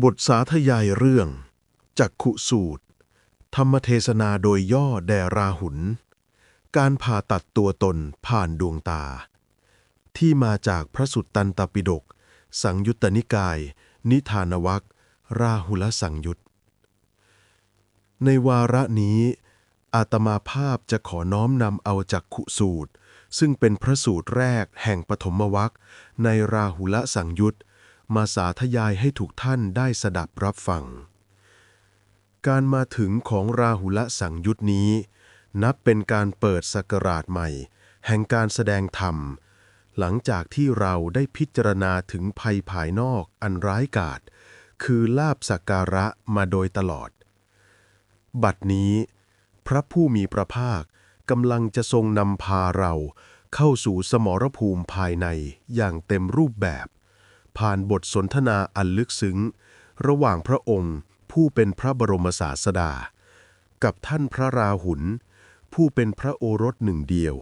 บทสาธยายเรื่อง จักขุสูตร ธรรมเทศนาโดยย่อแด่ราหุล การผ่าตัดตัวตนผ่านดวงตา ที่มาจากพระสุตตันตปิฎกสังยุตตนิกาย นิทานวักราหุลสังยุตในวาระนี้ อาตมาภาพจะขอน้อมนำเอาจักขุสูตร ซึ่งเป็นพระสูตรแรกแห่งปฐมวัคในราหุลสังยุต มาสาธยายให้ถูกท่านได้สดับรับฟัง การมาถึงของราหุลสังยุตนี้ นับเป็นการเปิดสกราชใหม่ แห่งการแสดงธรรม หลังจากที่เราได้พิจารณาถึงภัยภายนอกอันร้ายกาจคือลาบสักการะมาโดยตลอด บัดนี้ พระผู้มีพระภาคกำลังจะทรงนำพาเราเข้าสู่สมรภูมิภายในอย่างเต็มรูปแบบ ผ่านบทสนทนาอันลึกซึ้ง ระหว่างพระองค์ผู้เป็นพระบรมศาสดา กับท่านพระราหุลผู้เป็นพระโอรสหนึ่งเดียว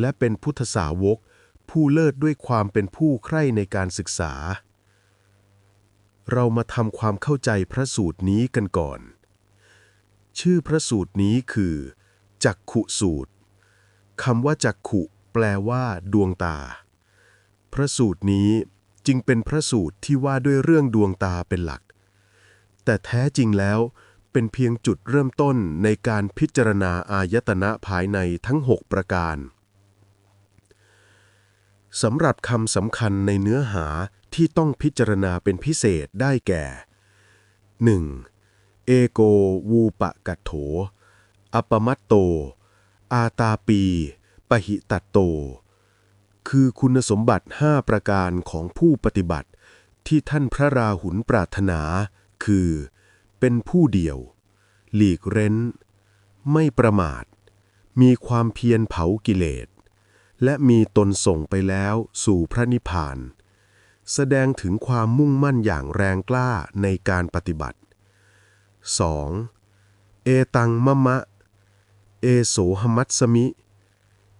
และเป็นพุทธสาวก ผู้เลิศด้วยความเป็นผู้ใคร่ในการศึกษา เรามาทำความเข้าใจพระสูตรนี้กันก่อน ชื่อพระสูตรนี้คือ จักขุสูตรคำว่าจักขุ แปลว่า ดวงตา พระสูตรนี้ จึงเป็นพระสูตรที่ว่าด้วยเรื่องดวงตาเป็นหลัก แต่แท้จริงแล้วเป็นเพียงจุดเริ่มต้นในการพิจารณาอายตนะภายในทั้ง 6 ประการสำหรับคำสำคัญในเนื้อหาที่ต้องพิจารณาเป็นพิเศษได้แก่ 1. เอโกวูปะกัตโถ อัปมัตโต อาตาปี ปหิตัตโต คือคุณสมบัติ 5 ประการของผู้ปฏิบัติ ที่ท่านพระราหุลปรารถนา คือ เป็นผู้เดียว หลีกเร้น ไม่ประมาท มีความเพียรเผากิเลส และมีตนส่งไปแล้วสู่พระนิพพาน แสดงถึงความมุ่งมั่นอย่างแรงกล้าในการปฏิบัติ 2. เอตังมะมะ เอโสหมัตสมิ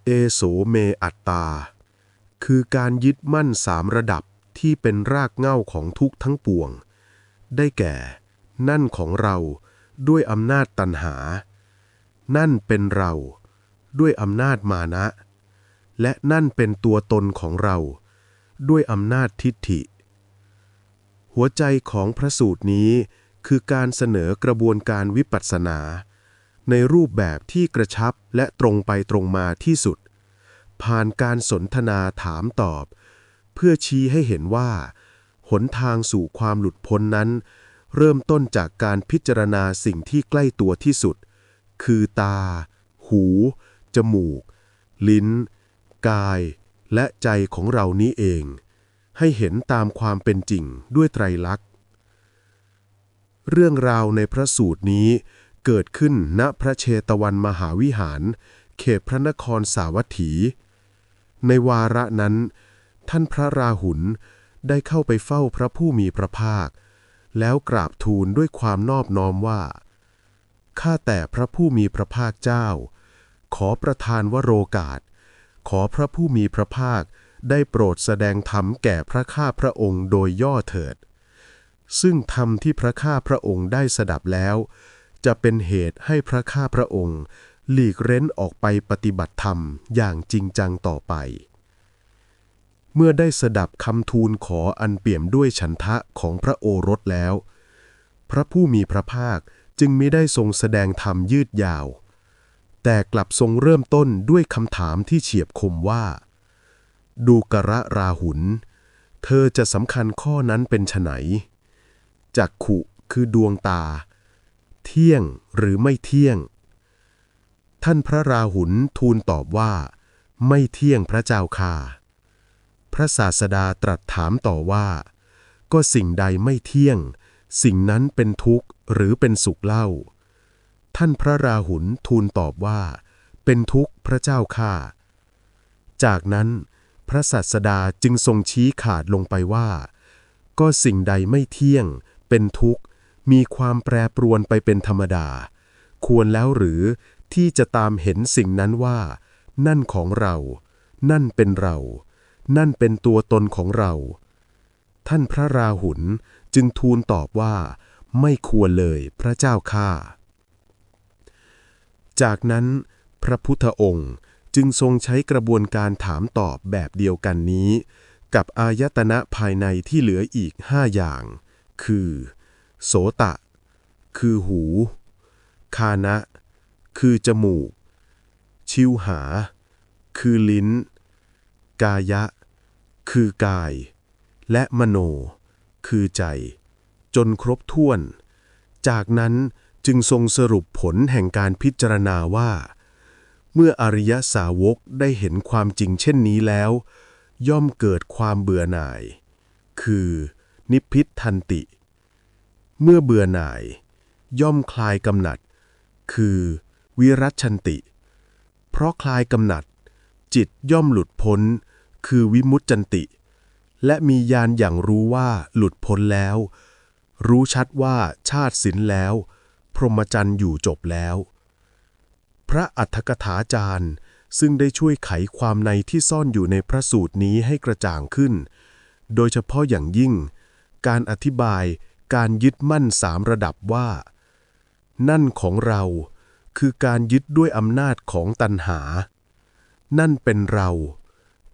เอโสเมอัตตา คือการยึดมั่นสามระดับที่เป็นรากเหง้าของทุกทั้งปวง ได้แก่ นั่นของเราด้วยอำนาจตัณหา นั่นเป็นเราด้วยอำนาจมานะ และนั่นเป็นตัวตนของเรา ด้วยอำนาจทิฏฐิ หัวใจของพระสูตรนี้คือการเสนอกระบวนการวิปัสสนา ในรูปแบบที่กระชับและตรงไปตรงมาที่สุด ผ่านการสนทนาถามตอบ เพื่อชี้ให้เห็นว่า หนทางสู่ความหลุดพ้นนั้น เริ่มต้นจากการพิจารณาสิ่งที่ใกล้ตัวที่สุด คือตา หู จมูก ลิ้น กาย และใจของเรานี้เอง ให้เห็นตามความเป็นจริงด้วยไตรลักษณ์ เรื่องราวในพระสูตรนี้เกิดขึ้นณพระเชตวันมหาวิหาร เขตพระนครสาวัตถี ในวาระนั้น ท่านพระราหุลได้เข้าไปเฝ้าพระผู้มีพระภาค แล้วกราบทูลด้วยความนอบน้อมว่า ข้าแต่พระผู้มีพระภาคเจ้า ขอประทานวโรกาส ขอพระผู้มีพระภาคได้โปรดแสดงธรรมแก่พระข้าพระองค์โดยย่อเถิด ซึ่งธรรมที่พระข้าพระองค์ได้สดับแล้ว จะเป็นเหตุให้พระข้าพระองค์ หลีกเร้นออกไปปฏิบัติธรรมอย่างจริงจังต่อไป เมื่อได้สดับคำทูลขออันเปี่ยมด้วยฉันทะของพระโอรสแล้ว พระผู้มีพระภาคจึงไม่ได้ทรงแสดงธรรมยืดยาว แต่กลับทรงเริ่มต้นด้วยคำถามที่เฉียบคมว่า ดูกระราหุล เธอจะสำคัญข้อนั้นเป็นไฉนจักขุคือดวงตา เที่ยงหรือไม่เที่ยง ท่านพระราหุลทูลตอบว่า ไม่เที่ยงพระเจ้าค่าพระศาสดาตรัสถามต่อว่า ก็สิ่งใดไม่เที่ยง สิ่งนั้นเป็นทุกข์หรือเป็นสุขเล่า ท่านพระราหุลทูลตอบว่า เป็นทุกข์พระเจ้าค่าจากนั้น พระศาสดาจึงทรงชี้ขาดลงไปว่า ก็สิ่งใดไม่เที่ยง เป็นทุกข์มีความแปรปรวนไปเป็นธรรมดา ควรแล้วหรือ ที่จะตามเห็นสิ่งนั้นว่า นั่นของเรา นั่นเป็นเรา นั่นเป็นตัวตนของเรา ท่านพระราหุลจึงทูลตอบว่า ไม่ควรเลยพระเจ้าข้าจากนั้น พระพุทธองค์จึงทรงใช้กระบวนการถามตอบแบบเดียวกันนี้ กับอายตนะภายในที่เหลืออีกห้าอย่าง คือ โสตะ คือหู คานะ คือจมูก ชิวหา คือลิ้น กายะ คือกาย และมโน คือใจ จนครบถ้วน จากนั้นจึงทรงสรุปผลแห่งการพิจารณาว่า เมื่ออริยสาวกได้เห็นความจริงเช่นนี้แล้ว ย่อมเกิดความเบื่อหน่าย คือนิพพิททันติ เมื่อเบื่อหน่าย ย่อมคลายกำหนัด คือ วิรัชชันติ เพราะคลายกำหนัด จิตย่อมหลุดพ้น คือวิมุตจันติ และมีญาณอย่างรู้ว่าหลุดพ้นแล้ว รู้ชัดว่าชาติสินแล้ว พรหมจรรย์อยู่จบแล้ว พระอัฏฐกถาจารย์ ซึ่งได้ช่วยไขความในที่ซ่อนอยู่ในพระสูตรนี้ให้กระจ่างขึ้น โดยเฉพาะอย่างยิ่ง การอธิบายการยึดมั่นสามระดับว่า นั่นของเรา คือการยึดด้วยอำนาจของตัณหา นั่นเป็นเรา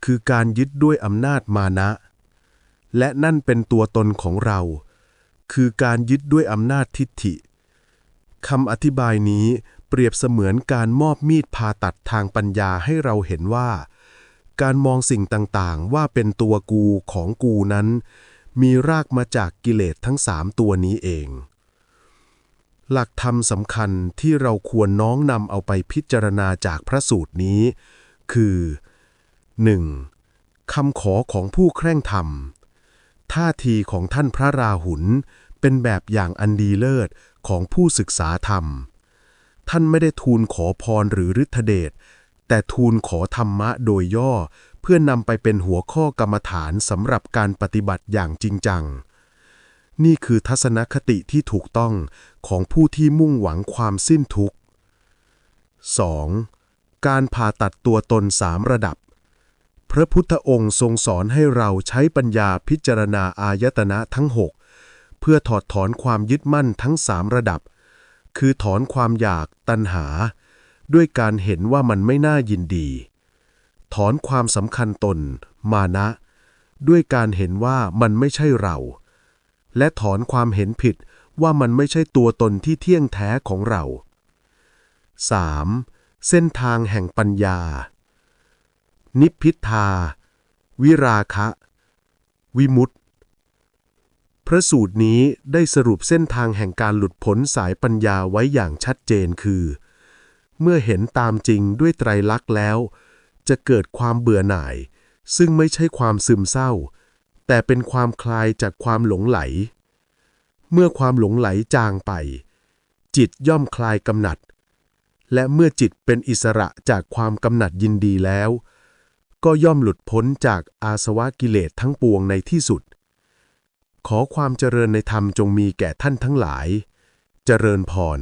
คือการยึดด้วยอำนาจมานะ และนั่นเป็นตัวตนของเรา คือการยึดด้วยอำนาจทิฏฐิคำอธิบายนี้เปรียบเสมือนการมอบมีดผ่าตัดทางปัญญาให้เราเห็นว่า การมองสิ่งต่างๆ ว่าเป็นตัวกูของกูนั้น มีรากมาจากกิเลสทั้งสามตัวนี้เอง หลักธรรมสำคัญที่เราควรน้อมนำเอาไปพิจารณาจากพระสูตรนี้ คือ 1. คำขอของผู้แคร่งธรรม ท่าทีของท่านพระราหุลเป็นแบบอย่างอันดีเลิศของผู้ศึกษาธรรม ท่านไม่ได้ทูลขอพรหรือฤทธเดช แต่ทูลขอธรรมะโดยย่อ เพื่อนำไปเป็นหัวข้อกรรมฐานสำหรับการปฏิบัติอย่างจริงจัง นี่คือทัศนคติที่ถูกต้องของผู้ที่มุ่งหวังความสิ้นทุกข์ 2. การผ่าตัดตัวตนสามระดับ พระพุทธองค์ทรงสอนให้เราใช้ปัญญาพิจารณาอายตนะทั้งหกเพื่อถอดถอนความยึดมั่นทั้งสามระดับ คือถอนความอยากตัณหา ด้วยการเห็นว่ามันไม่น่ายินดี ถอนความสำคัญตน มานะ ด้วยการเห็นว่ามันไม่ใช่เรา และถอนความเห็นผิดว่ามันไม่ใช่ตัวตนที่เที่ยงแท้ของเรา 3. เส้นทางแห่งปัญญา นิพพิทา วิราคะ วิมุตติ พระสูตรนี้ได้สรุปเส้นทางแห่งการหลุดพ้นสายปัญญาไว้อย่างชัดเจนคือ เมื่อเห็นตามจริงด้วยไตรลักษณ์แล้ว จะเกิดความเบื่อหน่าย ซึ่งไม่ใช่ความซึมเศร้า แต่เป็นความคลายจากความหลงไหล เมื่อความหลงไหลจางไป จิตย่อมคลายกำหนัด และเมื่อจิตเป็นอิสระจากความกำหนัดยินดีแล้ว ก็ย่อมหลุดพ้นจากอาสวะกิเลสทั้งปวงในที่สุด ขอความเจริญในธรรมจงมีแก่ท่านทั้งหลาย เจริญพร